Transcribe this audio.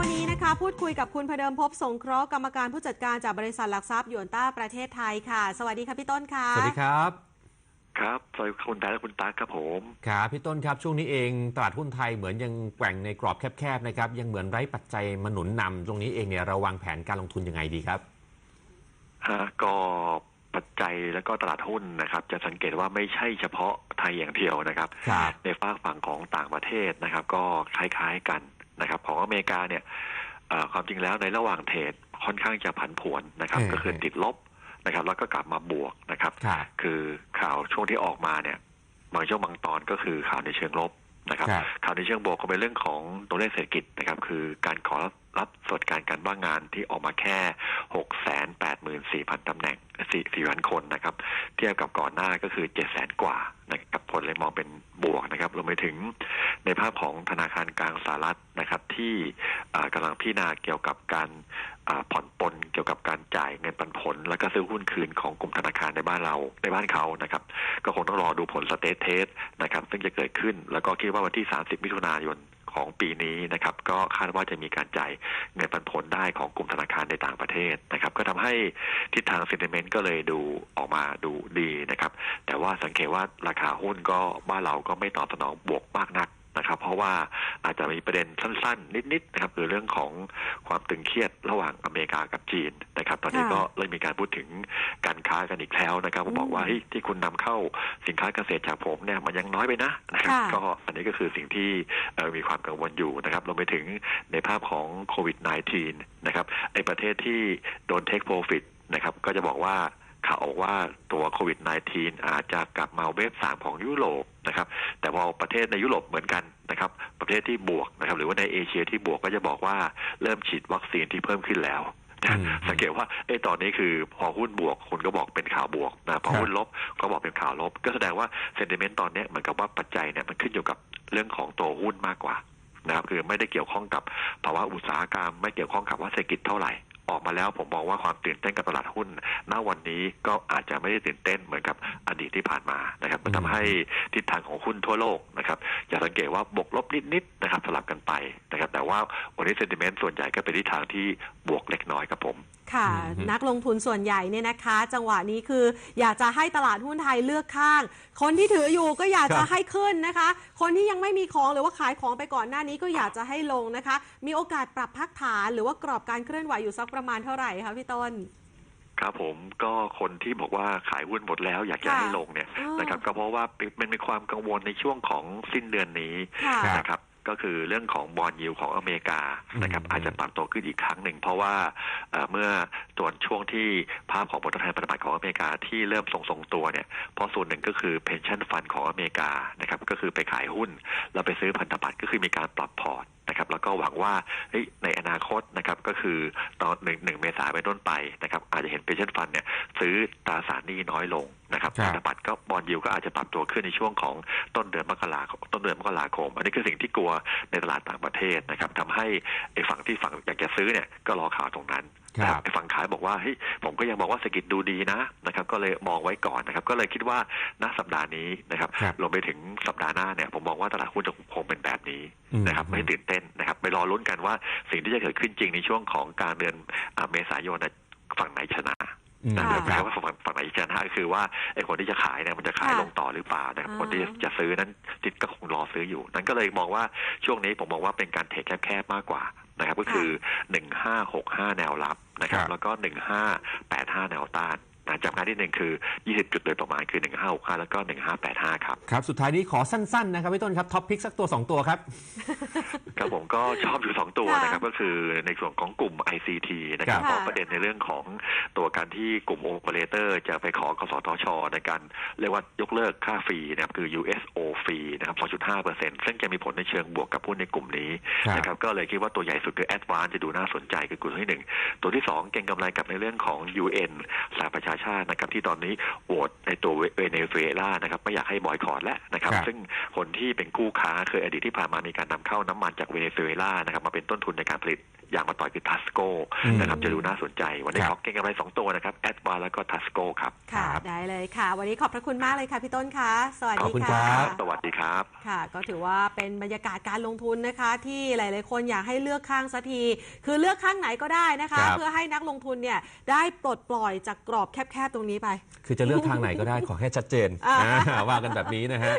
วันนี้นะคะพูดคุยกับคุณพเดิมพบสงเคราะห์กรรมการผู้จัดการจากบริษัทหลักทรัพย์หยวนต้าประเทศไทยค่ะ สวัสดีค่ะพี่ต้นค่ะ สวัสดีครับ ครับสวัสดีคุณดาและคุณตาครับผมครับพี่ต้นครับช่วงนี้เองตลาดหุ้นไทยเหมือนยังแกว่งในกรอบแคบๆนะครับยังเหมือนไร้ปัจจัยมาหนุนนำตรงนี้เองเนี่ยเราวางแผนการลงทุนยังไงดีครับฮะก็ปัจจัยแล้วก็ตลาดหุ้นนะครับ จะสังเกตว่าไม่ใช่เฉพาะไทยอย่างเดียวนะครับครับในฝากฝั่งของต่างประเทศนะครับ ก็คล้ายๆกัน นะครับของอเมริกาเนี่ยเอ่อความจริงแล้วในระหว่างเทรดค่อนข้างจะผันผวนนะครับเออก็คือติดลบนะครับ แล้วก็กลับมาบวกนะครับครับ คือข่าวช่วงที่ออกมาเนี่ยบางช่วงบางตอนก็คือข่าวในเชิงลบนะครับครับข่าวในเชิงบวกก็เป็นเรื่องของตัวเลขเศรษฐกิจนะครับ คือการขอ รับสวัสดิการการว่างงานที่ออกมาแค่6 8 4 0 0 0ตำแหน่ง4 4,000คนนะครับ เทียบกับก่อนหน้าก็คือ7 0 0 0 0กว่านะครับผลเลยมองเป็นบวกนะครับรวมไปถึงในภาพของธนาคารกลางสหรัฐนะครับที่อ่ากำลังพิจารณาเกี่ยวกับการผ่อนปลนเกี่ยวกับการจ่ายเงินปันผล แล้วก็ซื้อหุ้นคืนของกลุ่มธนาคารในบ้านเราในบ้านเขานะครับ ก็คงต้องรอดูผลสเตทเทสนะครับ ซึ่งจะเกิดขึ้นแล้วก็คิดว่าวันที่ 30 มิถุนายน ของปีนี้นะครับก็คาดว่าจะมีการจ่ายเงินปันผลได้ของกลุ่มธนาคารในต่างประเทศนะครับก็ทำให้ทิศทางซินติเมนต์ก็เลยดูออกมาดูดีนะครับแต่ว่าสังเกตว่าราคาหุ้นก็บ้านเราก็ไม่ตอบสนองบวกมากนัก รับเพราะว่าอาจจะมีประเด็นสั้นๆ นิดๆนะครับคือเรื่องของความตึงเครียดระหว่างอเมริกากับจีนนะครับ ตอนนี้ค่ะก็เลยมีการพูดถึงการค้ากันอีกแล้วนะครับผมบอกว่าเฮ้ยที่คุณนำเข้าสินค้าเกษตรจากผมเนี่ยมันยังน้อยไปนะนะครับค่ะก็อันนี้ก็คือสิ่งที่เอ่อมีความกังวลอยู่นะครับรวมไปถึงในภาพของโควิด -19 นะครับไอประเทศที่โดนเทคโปรฟิตนะครับก็จะบอกว่าข่าวออกว่าตัวโควิด -19 อาจจะกลับมาเวฟสามของยุโรป นะครับ แต่พอประเทศในยุโรปเหมือนกันนะครับประเทศที่บวกนะครับหรือว่าในเอเชียที่บวกก็จะบอกว่าเริ่มฉีดวัคซีนที่เพิ่มขึ้นแล้วอืมสังเกตว่าเอ้ตอนนี้คือพอหุ้นบวกคนก็บอกเป็นข่าวบวกนะพอครับหุ้นลบก็บอกเป็นข่าวลบ ก็แสดงว่าเซนติเมนต์ตอนเนี้ยเหมือนกับว่าปัจจัยเนี่ยมันขึ้นอยู่กับเรื่องของตัวหุ้นมากกว่านะครับคือไม่ได้เกี่ยวข้องกับภาวะอุตสาหกรรม ไม่เกี่ยวข้องกับว่าเศรษฐกิจเท่าไหร่ ออกมาแล้วผมมองว่าความตื่นเต้นกับตลาดหุ้น ณ วันนี้ก็อาจจะไม่ได้ตื่นเต้นเหมือนกับอดีตที่ผ่านมานะครับมันทำให้ทิศทางของหุ้นทั่วโลกนะครับอย่าสังเกตว่าบวกลบนิดๆนะครับสลับกันไปนะครับแต่ว่าวันนี้เซนติเมนต์ส่วนใหญ่ก็เป็นทิศทางที่บวกเล็กน้อยครับผม ค่ะอืมนักลงทุนส่วนใหญ่เนี่ยนะคะ จังหวะนี้คืออยากจะให้ตลาดหุ้นไทยเลือกข้าง คนที่ถืออยู่ก็อยากจะให้ขึ้นนะคะ คนที่ยังไม่มีของหรือว่าขายของไปก่อนหน้านี้ก็อยากจะให้ลงนะคะ มีโอกาสปรับพักฐานหรือว่ากรอบการเคลื่อนไหวอยู่สักประมาณเท่าไหร่คะพี่ต้นครับผมก็คนที่บอกว่าขายหุ้นหมดแล้วอยากจะค่ะให้ลงเนี่ยอ๋อนะครับก็เพราะว่ามันมีความกังวลในช่วงของสิ้นเดือนนี้ค่ะครับนะครับ ก็คือเรื่องของบอลยิวของอเมริกานะครับอืมอาจจะปรับตัวขึ้นอีกครั้งหนึ่ง เพราะว่าเอ่อเมื่อส่วนช่วงที่ภาพของผลตอบแทนพันธบัตรของอเมริกาที่เริ่มทรงๆตัวเนี่ยเพราะส่วนหนึ่งก็คือ pension fund ของอเมริกานะครับก็คือไปขายหุ้น แล้วไปซื้อพันธบัตรก็คือมีการปรับพอร์ต นะครับแล้วก็หวังว่าเฮ้ยในอนาคตนะครับก็คือตอนหนึ่งหนึ่งเมษายนเป็นต้นไปนะครับอาจจะเห็น pension fund เนี่ยซื้อตราสารหนี้น้อยลงนะครับครับพันธบัตรก็บอลยิวก็อาจจะปรับตัวขึ้นในช่วงของต้นเดือนมกราคมต้นเดือนมกราคม อันนี้คือสิ่งที่กลัวในตลาดต่างประเทศนะครับทำให้ไอ้ฝั่งที่ฝั่งอยากจะซื้อเนี่ยก็รอข่าวตรงนั้นครับนะไอ้ฝั่งขายบอกว่าเฮ้ยผมก็ยังบอกว่าเศรษฐกิจดูดีนะนะครับ ก็เลยมองไว้ก่อนนะครับ ก็เลยคิดว่าณสัปดาห์นี้นะครับครับรวมไปถึงสัปดาห์หน้าเนี่ยผมมองว่าตลาดหุ้นจะคงเป็นแบบนี้อืมนะครับ ไม่ตื่นเต้นนะครับ ไปรอลุ้นกันว่าสิ่งที่จะเกิดขึ้นจริงในช่วงของกลารเดือนอ่าเมษายนน่ะฝั่งไหนชนะอืมนะค่ะครับแปลว่าฝั่งฝั่งไหนชนะก็คือว่าไอ้คนที่จะขายเนี่ยมันจะขายค่ะลงต่อหรือเปล่านะครับอ่าคนที่จะซื้อนั้นติดก็คงรอซื้ออยู่ นั้นก็เลยมองว่าช่วงนี้ผมมองว่าเป็นการเทรดแคบๆมากกว่านะครับก็คือหนึ่งห้าหกห้าแนวรับนะครับครับแล้วก็หนึ่งห้าแปดห้าแนวต้านนะ จำง่ายที่หนึ่งคือยี่สิบจุดโดยประมาณคือหนึ่งห้าหกห้าแล้วก็หนึ่งห้าแปดห้าครับ ครับ สุดท้ายนี้ขอสั้นๆ นะครับพี่ต้นครับ ท็อปพิกสักตัว 2 ตัวครับ ครับผมก็ชอบอยู่สองตัวค่ะนะครับ ก็คือในส่วนของกลุ่ม ICT นะครับครับเพราะประเด็นในเรื่องของตัวการที่กลุ่มโอเปอเรเตอร์จะไปขอกสทช ในการเรียกว่ายกเลิกค่าฟรีนะครับคือ USO ฟรีนะครับ 2.5%ซึ่งจะมีผลในเชิงบวกกับหุ้นในกลุ่มนี้ครับนะครับก็เลยคิดว่าตัวใหญ่สุดคือ Advance จะดูน่าสนใจคือกลุ่มที่หนึ่งตัวที่สองเก่งกำไรกับในเรื่องของ UN สหประชาชาตินะครับที่ตอนนี้โหวตในตัวเวเนซุเอลานะครับไม่อยากให้บอยคอรดแล้วนะครับครับซึ่งคนที่เป็นคู่ค้าเคยอดีตที่ผ่านมามีการนำเข้าน้ำมันจากเวเนซุเวล่านะครับมาเป็นต้นทุนในการผลิต ยางมาต่อยคือทัสโกอืมนะครับจะดูน่าสนใจ วันนี้ครับขอเก็งกำไรสองตัวนะครับแอดวาแล้วก็ทัสโกครับค่ะครับได้เลยค่ะ วันนี้ขอบพระคุณมากเลยค่ะพี่ต้นค่ะสวัสขอดีบคุณค่ะครับสวัสดีครับค่ะ ก็ถือว่าเป็นบรรยากาศการลงทุนนะคะ ที่หลาย ๆ คนอยากให้เลือกข้างสักที คือเลือกข้างไหนก็ได้นะคะครับเพื่อให้นักลงทุนเนี่ยได้ปลดปล่อยจากกรอบแคบ ๆ ตรงนี้ไป คือจะเลือกทางไหนก็ได้ขอแค่ชัดเจนอ่าอ่าว่ากันแบบนี้นะฮะ